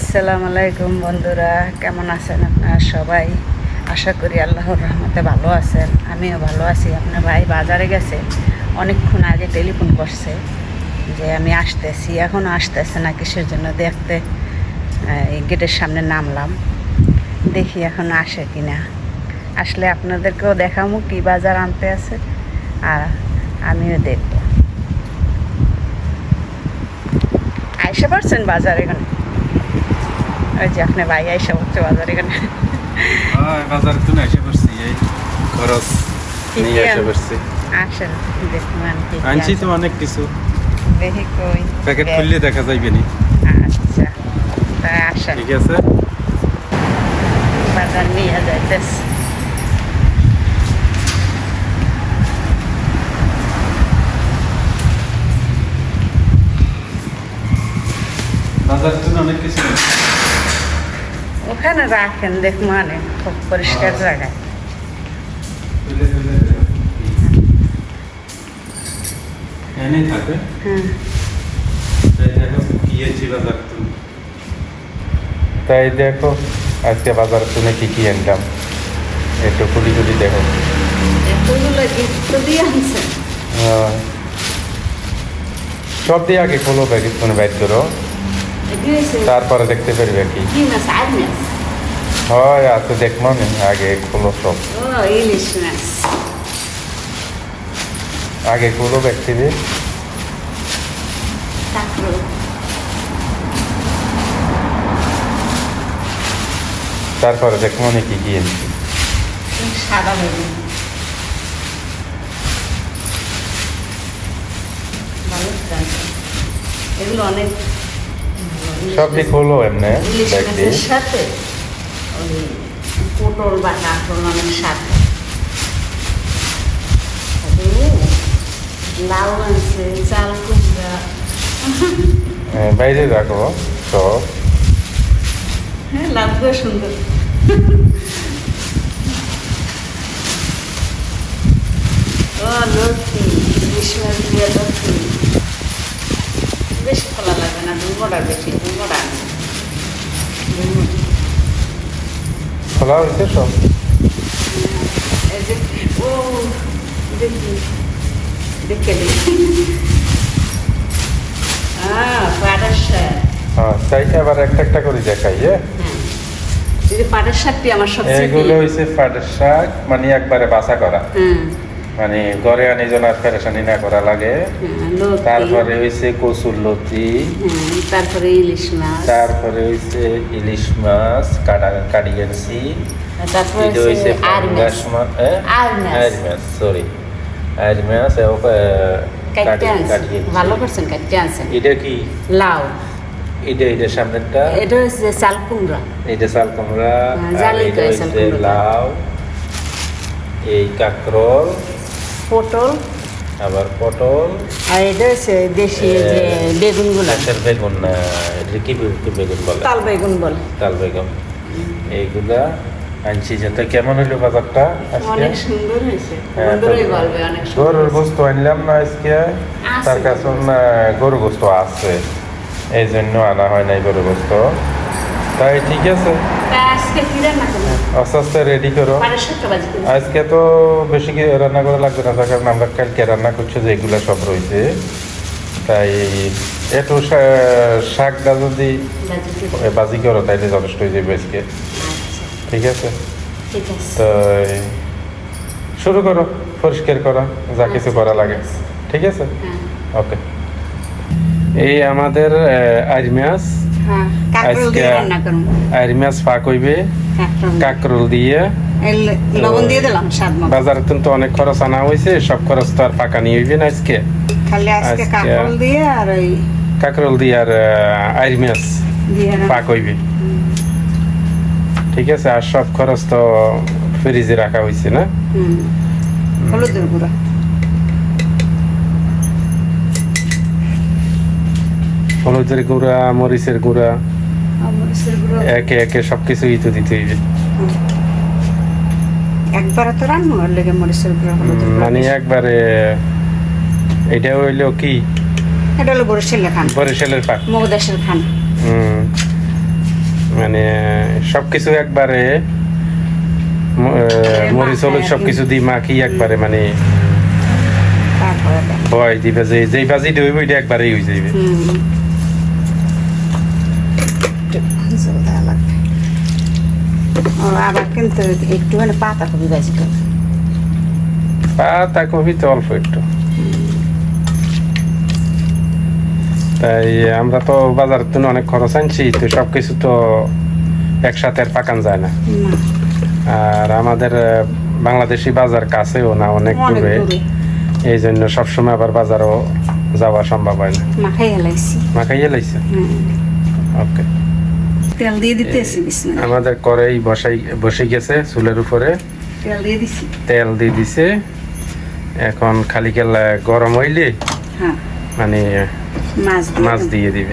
আসসালামু আলাইকুম বন্ধুরা, কেমন আছেন আপনারা সবাই? আশা করি আল্লাহর রহমতে ভালো আছেন, আমিও ভালো আছি। আপনার ভাই বাজারে গেছে, অনেকক্ষণ আগে টেলিফোন করছে যে আমি আসতেছি এখনও আসতেছে না কিসের জন্য? দেখতে এই গেটের সামনে নামলাম, দেখি এখন আসে কি না আসলে আপনাদেরকেও দেখামো কি বাজার আনতে আছে, আর আমিও দেখব। আইসে পারছেন বাজার এখানে? ওই যে আপনি ভাই আইসা পড়ছে বাজার এখানে। বাজার তো না এসে পড়ছি এই খরচ নিয়ে এসে পড়ছি আসেন দেখুন আনছি। তো অনেক কিছু। দেখি কই প্যাকেট। খুললে দেখা যাইবে নি। আচ্ছা তা আসেন। ঠিক আছে। বাজার নিয়ে যাইতেছে। বাজার অনেক কিছু ওখানে রাখেন দেখ মানে খুব পরিষ্কার জায়গায়। থাকে। হুম। তাই দেখো আজকে বাজার তুমি কি কি আনলাম। একটু খুলি খুলি দেখো। আহ, সব দিয়ে আগে খোলো মানে বাইর করো তারপরে দেখতে পারবে কি। হয় আছে দেখব না আগে খোলো সব। ও ইলিশ মাছ আগে খোলো দিয়ে তারপর। তারপরে দেখব না কি কি এনেছি। সাদা বেগুন। এগুলো অনেক ভালো। সব দিয়ে মাছ- খোলো এমনি সাথে? ওই পটল বা স্বাদ। ও, লাউ আছে চাল কুমড়া। হ্যাঁ, বাইরে রাখো সব। হ্যাঁ সুন্দর। ও লক্ষ্মী ইলিশ মাছ দিয়ে লক্ষ্মী বেশি খোলা লাগে না দুমোটা বেশি খোলা হয়েছে সব হ্যাঁ আবার একটা একটা করে দেখাই হ্যাঁ? হ্যাঁ। পাটের শাকটি আমার সবচেয়ে এগুলো হয়েছে পাটের শাক মানে একবারে বাসা করা। হ্যাঁ। মানে ঘরে আনি জন আর পেরেশানি না করা লাগে। হ্যাঁ তারপরে হয়েছে কচুর লতি। হ্যাঁ, তারপরে ইলিশ মাছ। তারপরে হয়েছে ইলিশ মাছ কাটা কাটি আনছি তারপরে পাঙ্গাস মাছ মাছ? আর মাছ। সরি আর মাছ এও, আহ, কাটতে কাটি আনছেন কাটি আনছি। ভালো করছেন কাটতে আনছেন। এটা কি? লাউ। এটা এটা সামনেরটা? এটা হচ্ছে চাল কুমড়া। এটা চাল কুমড়া হ্যাঁ, এটা হচ্ছে লাউ। এই কাকরল। পটল। আবার পটল। আর এটা হচ্ছে দেশি যে বেগুনগুলো। গাছের বেগুন না এটা কি বেগুন বলে? তাল বেগুন বলে। তাল বেগুন। এইগুলা আনছি যাতে কেমন হইল বাজারটা আজকে? অনেক সুন্দর হয়েছে। হ্যাঁ, গরুর। গোস্ত আনলাম না আজকে। তার কাছে গরু গোস্ত আছে। এই জন্য আনা হয় নাই গরু গোস্ত তাই ঠিক আছে। তা আজকে কি রান্না করব আস্তে আস্তে রেডি করো। আজকে তো বেশি কি রান্না করা লাগবে না কারণ আমরা কালকে রান্না করছি যে এগুলো সব রয়েছে। তাই একটু শাকটা যদি বাজে করো। তাইলে যথেষ্ট হয়ে যাবে আজকে। আচ্ছা। ঠিক আছে? ঠিক আছে। তো শুরু করো পরিষ্কার করা যা কিছু আচ্ছা, করা লাগে। ঠিক আছে? হ্যাঁ। ওকে এই আমাদের আইর হ্যাঁ করব মাছ ফাঁক হইবে কাঁকরোল দিয়ে। কাকরোল দিয়ে। এই ল- লবণ দিয়ে দিলাম স্বাদ মতো। বাজারে তো অনেক খরচ আনা হয়েছে সব খরচ তো আর ফাঁকা নিয়ে হইবে না আজকে। খালি আজকে আজকে- কাঁকরোল দিয়ে আর ওই কাকরোল দিয়ে আর আইর মাছ পাক হইবে ঠিক আছে আর সব খরচ তো ফ্রিজে রাখা হয়েছে না? হলুদের গুঁড়া। হলুদের গুঁড়া মরিচের গুঁড়া একে একে সব কিছুই তো দিতে হইবে। একবারে তো রান্না আর লেগে মরিচের গুঁড়ো হলুদের উম, গুঁড়ো। মানে একবারে এটা হইল কি? এটা হলো বরিশালের খান। বরিশালের পাক মগদেশের খান। হুম। মানে সবকিছু একবারে মরিচ হলুদ সবকিছু দিয়ে মাখি একবারে মানে দিবে যে যেই ভাজি দইব এটা একবারেই হয়ে হুম। একটু জল দেওয়া লাগবে। আবার কিন্তু একটুখানি পাতা কপি ভাজি করবে পাতা কপি তো অল্প একটু। তাই আমরা তো বাজারের জন্য অনেক খরচ আনছি তো সবকিছু তো একসাথে আর পাকান যায় না। আর আমাদের বাংলাদেশি বাজার কাছেও না অনেক দূরে। এই জন্য সবসময় আবার বাজারও যাওয়া সম্ভব হয় না। মাখাই হেলাইছি মাখাইয়ে লাইছে ওকে। তেল দিয়ে দিতেছি আমাদের করেই বসাই বসে গেছে চুলের উপরে। তেল দিয়ে দিছি। তেল দিয়ে দিছে। এখন খালি কেল গরম হইলে হ্যাঁ। মানে মাছ দিয়ে দেব।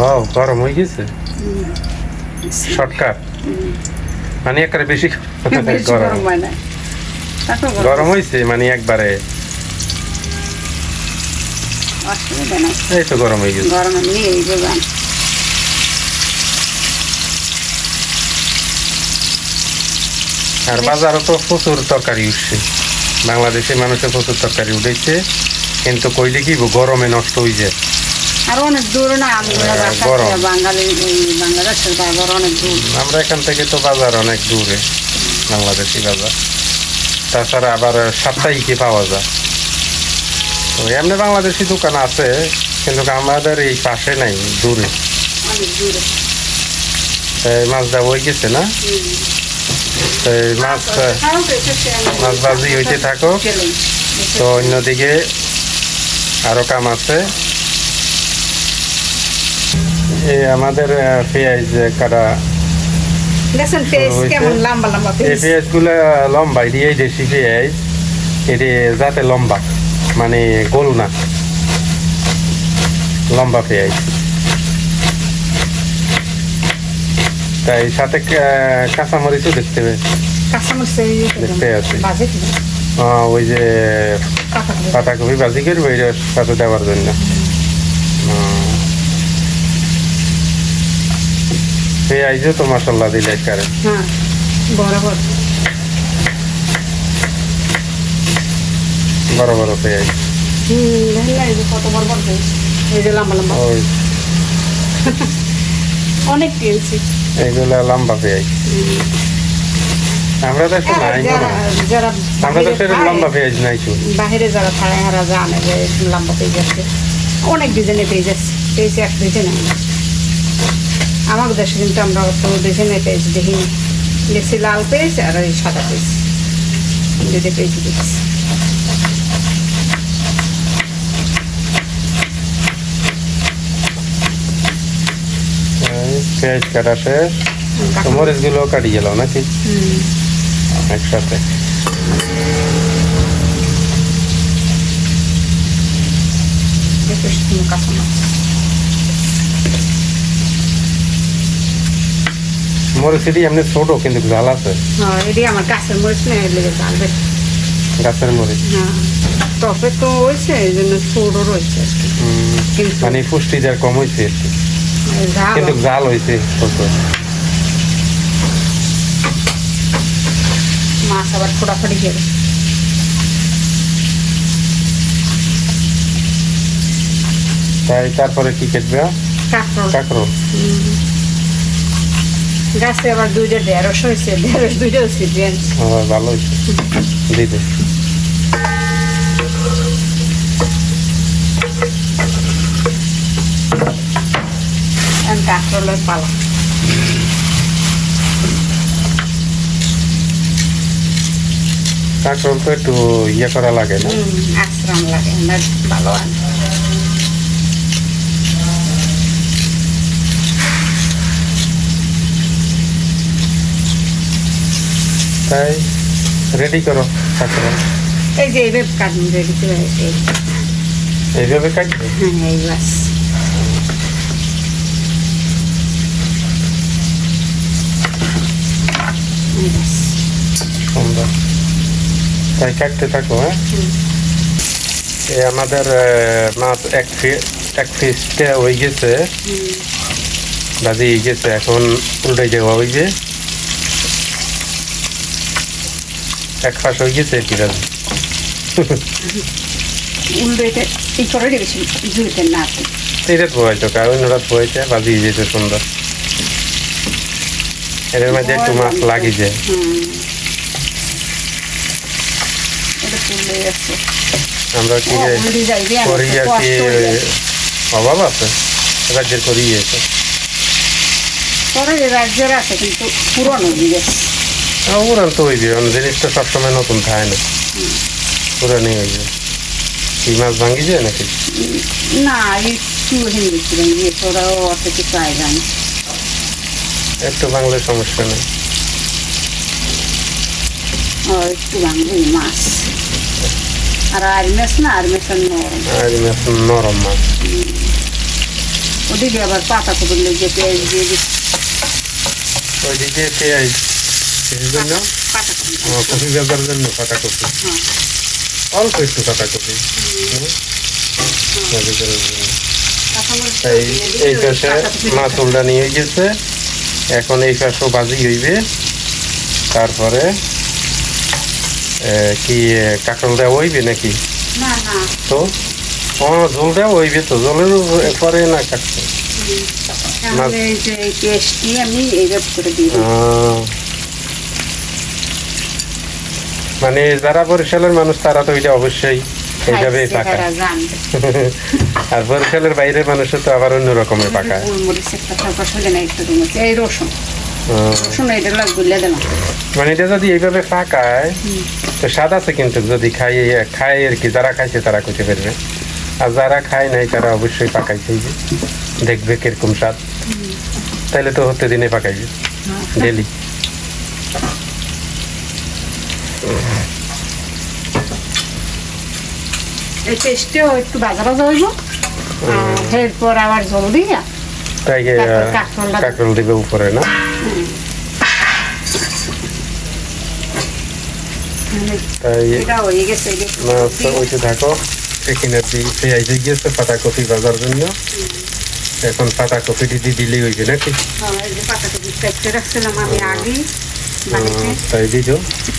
ও গরম হয়ে গেছে। শর্টকাট। মানে একবারে বেশি গরম। গরম হয়েছে মানে একবারে অসুবিধা নাই এই তো গরম হয়ে গেছে। গরম নিয়ে এই যোগান আর তো প্রচুর তরকারি উঠছে। বাংলাদেশে মানুষের প্রচুর তরকারি উঠেছে। কিন্তু কইলে কি গরমে নষ্ট হয়ে যায়। আর অনেক দূর না আমরা হ্যাঁ, বাঙালি বাংলাদেশের বাজার অনেক দূর। আমরা এখান থেকে তো বাজার অনেক দূরে বাংলাদেশি বাজার। তাছাড়া আবার সাপ্তাহিকে পাওয়া যায়। তো এমনি বাংলাদেশি দোকান আছে কিন্তু আমাদের এই পাশে নাই দূরে। তাই মাছ দেওয়া হয়ে গেছে না? তাই মাছ মাছ ভাজি হইতে থাকো। তো অন্যদিকে আরও কাম আছে। এই আমাদের পেঁয়াজ কাটা এই পেঁয়াজ পেঁয়াজগুলো লম্বা এটি এই দেশি পেঁয়াজ এটি যাতে লম্বা। মানে গোল না। লম্বা পেঁয়াজ। তাই সাথে কাঁচামরিচও দেখতে হবে। দেখতে আছি। বাজে ওই যে। পাতাকপি ভাজি করবে এটার সাথে দেওয়ার জন্য। পেঁয়াজও তো মশলা দিলে কারে হ্যাঁ বরাবর। বড় বড় পেঁয়াজ হুম এই যে কত বড় বড় পেঁয়াজ এই যে লম্বা লম্বা ওই অনেক পেয়েছি এইগুলা লম্বা পেঁয়াজ আমরা তো একটু নাই যারা আমরা তো বাইরে লম্বা পেঁয়াজ নাই বাইরে যারা খায় হারা জানে যে লম্বা পেয়ে যাচ্ছে। অনেক ডিজাইনে পেয়ে যাচ্ছে। পেয়েছি এক ডিজাইনে আমার। দেশে কিন্তু আমরা অত ডিজাইনে পেয়েছি দেখিনি। দেখছি লাল পেয়েছ আর ওই সাদা পেয়েছ। দুটো পেয়েছি দেখছি এই পেঁয়াজ কাটা শেষ। তো মরিচগুলো কাটি গেল নাকি একসাথে। দেখো শুকনো কাঁচা মাছ মরিচ এটি এমনি ছোট কিন্তু ঝাল আছে। হ্যাঁ আমার গাছের মরিচ না এর লেগে জাল বেশি। গাছের মরিচ। হ্যাঁ টপে তো হয়েছে এই জন্য ছোটো রয়েছে আর কি। মানে পুষ্টি যার কম হয়েছে একটু। ঝাল কিন্তু জাল হয়েছে প্রচুর মাছ আবার ফোটাফুটি গেলে তাই তারপরে কি কেটবে কাঁকড় গাছে আবার দুইটা ঢেঁড়স হয়েছে ঢেঁড়স দুইটা আমার ভালো হয়েছে দিতে এখন কাঁকড়লের পালা। কাঁকড়ো তো একটু ইয়ে করা লাগে না? আশ্রম লাগে আমার ভালো তাই রেডি করো কাঁকড়ো এই যে এইভাবে কাটুন রেডি করে এই এইভাবে কাটবে হ্যাঁ এই বাস এই বাস সুন্দর তাই কাটতে থাকো হ্যাঁ? এই আমাদের মাছ এক এক ফিসটা হয়ে গেছে। হয়ে গেছে এখন উল্টে যাওয়া হয়ে যে এক ফাঁস হয়ে গেছে কি বাজি। উল্টোতে এই করে রেখেছি না। এটা কারণ ওরা পোহাইছে বাজি যেতে সুন্দর। এর মাঝে একটু মাছ লাগি যায়। আমরা কি করি আর কি। অভাব আছে রাজ্যের করি আছে। রাজ্যের আছে কিন্তু পুরনো জিনিস। উড়ান তো হইবে অন্য সবসময় নতুন থাকে না। পুরানি হইবে কি মাছ ভাঙ্গি যায় নাকি? না একটু হিন্দি ছিলেন ওরাও অত কিছু আইগান একটু বাংলা সমস্যা নেই। একটু মাছ। আর না আর নরম। আর মাছ নরম মাছ। ওদিকে আবার পাতা কপি লেগে পেঁয়াজ দিয়ে দিচ্ছি। ওইদিকে পেঁয়াজ জন্য? পাতা কপি জন্য কপি। হ্যাঁ। অল্প একটু কপি। জন্য। কাঁচামরিচ এই পাতা কপি মাছ উল্টা নিয়ে গেছে। এখন এই পাশেও বাজি হইবে। তারপরে কি কাঁকড় দেওয়া হইবে নাকি? তো? ও জল দেওয়া হইবে তো। জলের পরে না কাটছে মানে যারা বরিশালের মানুষ তারা তো এটা অবশ্যই এইভাবেই পাকায় আর বরিশালের বাইরের মানুষের তো আবার অন্য রকমের পাকায় এই রসুন। দিলাম। মানে এটা যদি এইভাবে পাকায় তো স্বাদ আছে কিন্তু যদি খাই খায় আর কি যারা খাইছে তারা খুঁজে পারবে আর যারা খায় নাই তারা অবশ্যই পাকাইছে যে। দেখবে কীরকম স্বাদ। তাহলে তো হতে দিনে পাকাইবে। ডেলি। এই পেস্টেও একটু ভাজা ভাজা হইব এরপর আবার জল দিয়া তাই তারপর কাঁকরোল দিবে উপরে না? থাকো এখানে দি- গিয়েছে পাতা কপি বাজার জন্য। এখন পাতা কপি দিয়ে দিলেই হইবে নাকি? হ্যাঁ, পাতাকপি বাড়িতে তাই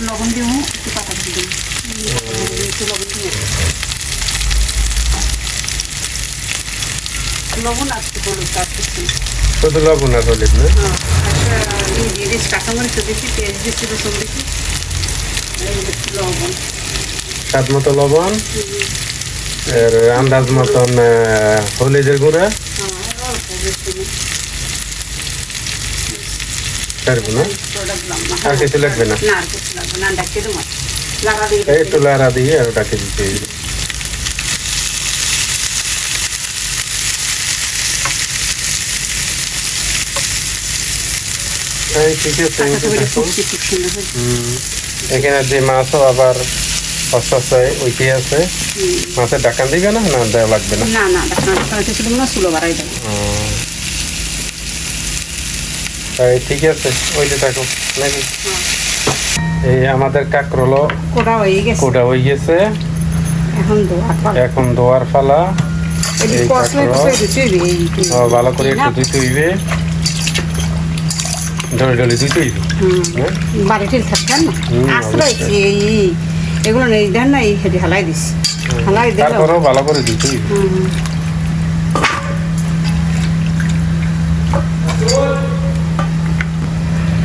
লবণ দিব পাতাকপি দিব। লবণ দিব। লবণ আর হলুদ শুধু লবণ আর হলিদ না? হ্যাঁ, আচ্ছা, কাঁচামরিচ পেঁয়াজ রসুন লবণ। স্বাদ মতো লবণ এর আন্দাজ মতন হলুদের গুঁড়া। আর কিছু লাগবে না? আর কিছু লাগবে ডাকি একটু লাড়া দিয়ে আর ওটাকে দিতে এই ঠিক আছে এখানে যে মাছও আবার আস্তে আস্তে ওইটি আছে। মাছের ডাকান দিবে না? না দেওয়া লাগবে না? না না দেখা যাচ্ছে শুধু হয় চুলো বাড়াই দেবো তাই ঠিক আছে ওইতে থাকো নাকি? এই আমাদের কাকরলো কোটা হয়ে গেছে। কোটা হয়ে গেছে। এখন দোয়া পাল। এখন দোয়ার ফালা দিতে ভালো করে একটু ধুইতে হইবে। ডলে ডলে হুম। হ্যাঁ? বাড়িতে থাকতেন না? এই এগুলো নেই দেন না এই হেঁটে হালাই দিস। হালাই দিল ভালো করে হুম।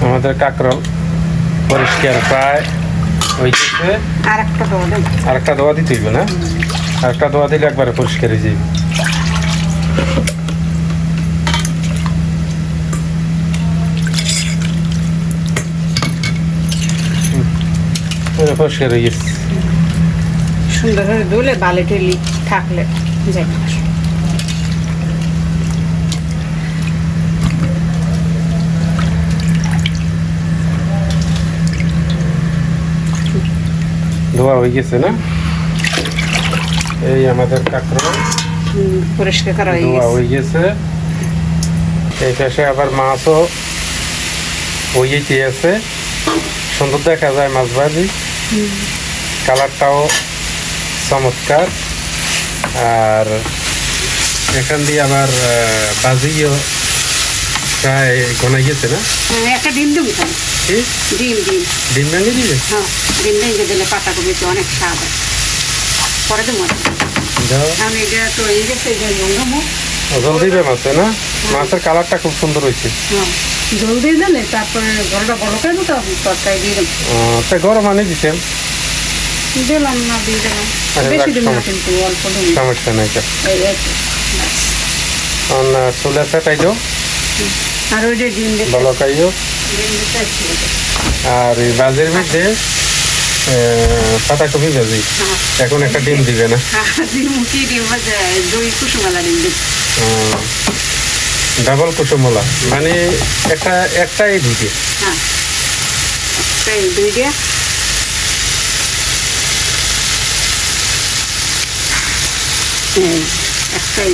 আমাদের কাকরল পরিষ্কার প্রায় হয়ে গেছে। আর একটা দোয়া দিতে হইবে না? আর একটা দোয়া দিলে একবারে পরিষ্কার হয়ে যাবে হয়ে গেছে। সুন্দর করে ধুলে বালি টেলি থাকলে যাই। ধোয়া হয়ে গেছে না? এই আমাদের কাঁকড়া। পরিষ্কার করা ধোয়া হয়ে গেছে। এই পাশে আবার মাছও হয়েই আছে। সুন্দর দেখা যায় মাছ ভাজি। কালারটাও চমৎকার। আর এখান দিয়ে আবার বাজিও প্রায় ঘনাই গেছে না? হ্যাঁ, একটা ডিম দিবি ডিম ডিম। ডিম ভেঙে দিবে? হ্যাঁ ডিম ভেঙে দিলে পাতাকপিতে অনেক স্বাদ পরে দেবো আমি এটা তো এই গেছে এই যে লঙ্ঘমো জল দিবে মাছে না? মাছের কালারটা খুব সুন্দর হয়েছে। হ্যাঁ জল দিলে তারপরে জলটা বড় করে তো তরকারি দিয়ে তা গরম আনি দিছেন? দিলাম না দিয়ে দিলাম। বেশি দিন না কিন্তু অল্প দিন সমস্যা নাই। চুলে সেটাই আর ওই যে ডিম ভালো খাইও। আর এই বাজের মধ্যে পাতা কপি ভাজি। হ্যাঁ। এখন একটা ডিম দিবে না। হ্যাঁ, ডিম কি ডিম ভাজা দই কুসুমালা ডিম ডাবল কুসুমলা মানে একটা একটাই দুটি হ্যাঁ একটাই একটাই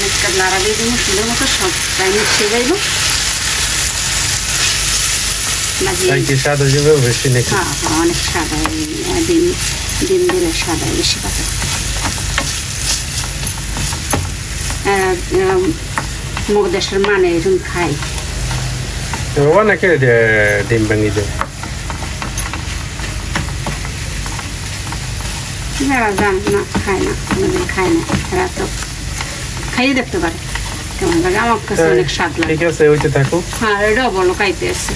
একটা লাড়া দিয়ে দিব সুন্দর মতো সব টাইম মিশে যাইব মাঝে তাই কি স্বাদ যাবে? বেশি নাকি? হ্যাঁ হ্যাঁ অনেক সাদা ডিম ডিম দিলে সাদা বেশি পাতা মুখ দেশের মানে এরকম খাই অনেকে ডিম ভাঙি দেয় যারা জান না খায় না কোনোদিন খায় না এরা তো খাইয়ে দেখতে পারে কেমন লাগে আমার কাছে অনেক স্বাদ লাগে। ঠিক আছে ওইতে থাকুক হ্যাঁ এটাও বলো খাইতে আছে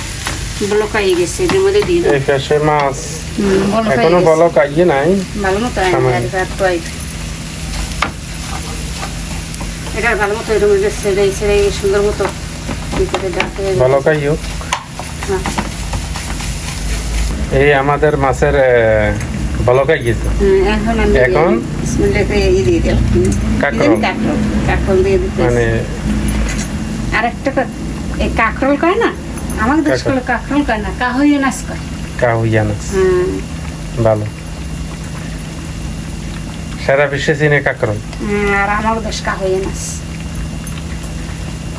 বলো খাইয়ে গেছে এদের মধ্যে দিয়ে পাশে মাছ। এখনও গেছে। বলো কাইয়ে নাই। ভালো মতো আইন। আর রাত তো আইন। এটা ভালো মতো এরকম ছেড়ে ছেড়ে সুন্দর মতো ডাকে বলো হ্যাঁ। এই আমাদের মাছের বলকাই গেছে এখন মানে আর একটা এই কাঁকরোল কয় না? আমাদের দেশ কাঁকরোল। করলে কাঁকরোল কয় না? কাহইয়া নাচ কয়। কাহুইয়া না হুম, ভালো। সারা বিশ্বে চিনে কাকরন আর আমার দেশ কাহইয়া নাচ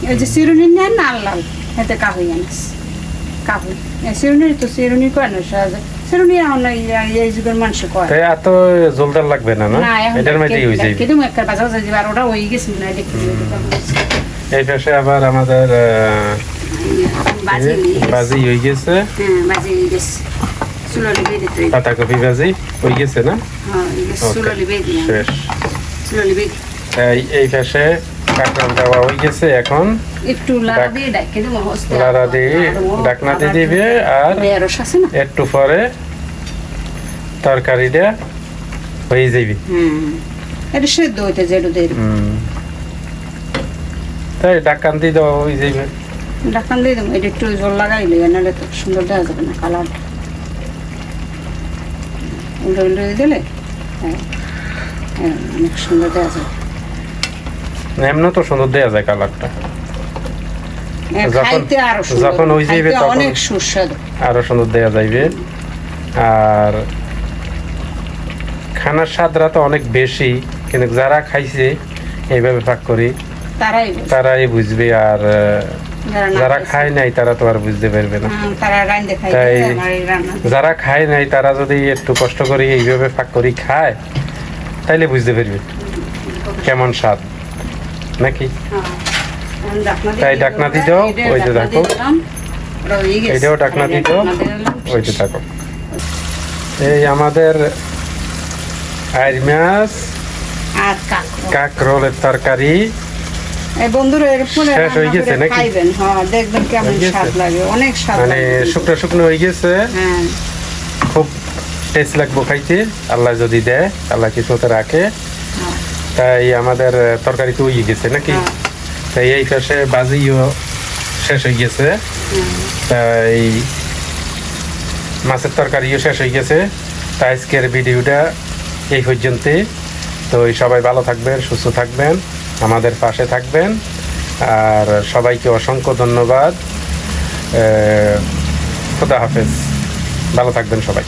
এই যে চিরুনি নেন না লাল এতে কাহইয়া নাচ কাহুই চিরুনি তো চিরুনি কয় না সহজে চিরুনি এখন এই- যুগের মানুষ কয়। তাই এত জলদার লাগবে না না? এটার মধ্যেই হয়ে যাবে কিন্তু একটা বাজা বাজা আর ওটা হয়ে গেছে না দেখতে এই পাশে আবার আমাদের বাজি হয়ে গেছে। হ্যাঁ বাজি হয়ে গেছে চুলো লিবে দিতে হইবে। পাতাকপি বাজি হয়ে গেছে না শেষ এই পাশে দেওয়া হয়ে গেছে এখন একটু লাড়া দিয়ে লাড়া ডাকনা দিয়ে দিবে আর একটু পরে তরকারিটা হয়ে যাবে এটা সেদ্ধ হইতে যেটা। তাই ডাকান দিয়ে দেওয়া হয়ে যাবে ডাক্তার দিয়ে দেবো এটা একটু জল লাগাইলে নাহলে তো সুন্দর দেওয়া যাবে না কালারটা উল্টো উল্টো দিলে হ্যাঁ হ্যাঁ, অনেক সুন্দর দেওয়া যাবে এমন তো সুন্দর দেওয়া যায় কালারটা। হ্যাঁ, খাইতে আরও সুন্দর যখন খাইতে তখন- অনেক সুস্বাদু। আরও সুন্দর দেওয়া যাইবে। আর খানার স্বাদরা তো অনেক বেশি কিন্তু যারা খাইছে এইভাবে ভাগ করি তারাই তারাই বুঝবে। আর যারা। খায় নাই তারা তো আর বুঝতে পারবে না তাই- যারা খায় নাই তারা যদি একটু কষ্ট করে এইভাবে ভাগ করি খায় তাইলে বুঝতে পারবে কেমন স্বাদ নাকি হ্যাঁ। তাই ডাকনা দাও, ওই যে দেখো। এটাও ডাকনা দিয়ে দিলাম। ওইতে থাকো এই আমাদের আইর মাছ। কাকরোলের তরকারি এই বন্ধুরা এরপরে শেষ হয়ে গেছে নাকি? খাইবেন হ্যাঁ দেখবেন কেমন স্বাদ লাগে অনেক স্বাদ মানে শুকনো শুকনো হয়ে গেছে। হ্যাঁ। খুব টেস্ট লাগবো খাইতে। আল্লাহ যদি দেয় আল্লাহ কিছুতে রাখে। হ্যাঁ, তাই আমাদের তরকারি তো হয়ে গেছে নাকি? তাই এই পাশে বাজিও শেষ হয়ে গেছে। তাই মাছের তরকারিও শেষ হয়ে গেছে। তাই আজকের ভিডিওটা এই পর্যন্তই। তো সবাই ভালো থাকবেন সুস্থ থাকবেন। আমাদের পাশে থাকবেন। আর সবাইকে অসংখ্য ধন্যবাদ। খোদা হাফেজ। ভালো থাকবেন সবাই।